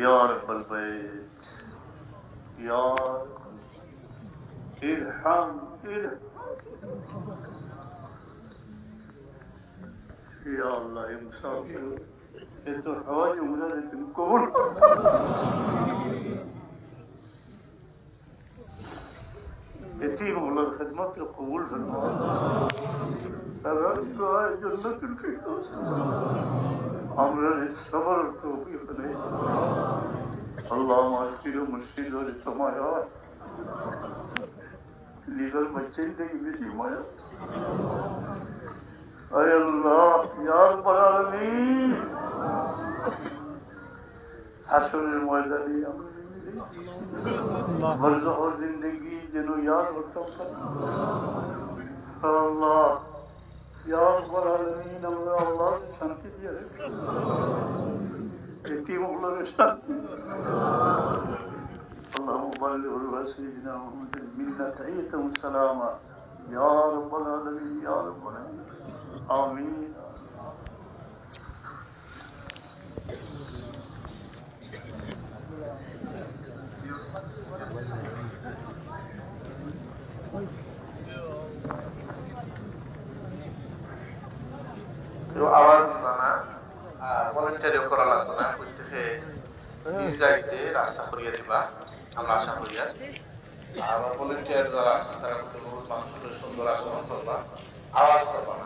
يا رب البيت يا رب ارحم ارحم يا الله يا مسافر انت حواجه ولادة الكون يتيم والله الخدمات القبول في الموضوع الدعاء جنة الفردوس أمر الصبر التوفيق আল্লাহ আমার চির মুর্শিদ হলে তোমার নিজের বাচ্চাই থেকে বেশি মায়া। আরে আল্লাহ ইয়ার পারি হাসনের ময়দানে আমরা জিন্দগি যেন ইয়ার হতাম আল্লাহ ইয়ার পারি আমরা আল্লাহ শান্তি দিয়ে একটি মহলের শান্তি। صل على محمد منا تحية وسلاما يا رب العالمين يا رب العالمين. آمين. तो आवाज माना वॉलंटियर करा लागतो ना कुठे हे जायचे আমরা আশা করি আর আবার ভলেন্টিয়ার যারা আছেন, তারা কিন্তু বহুত মানুষের সুন্দর আচরণ করবা। আওয়াজ করবা। না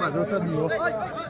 Parou o caminhão.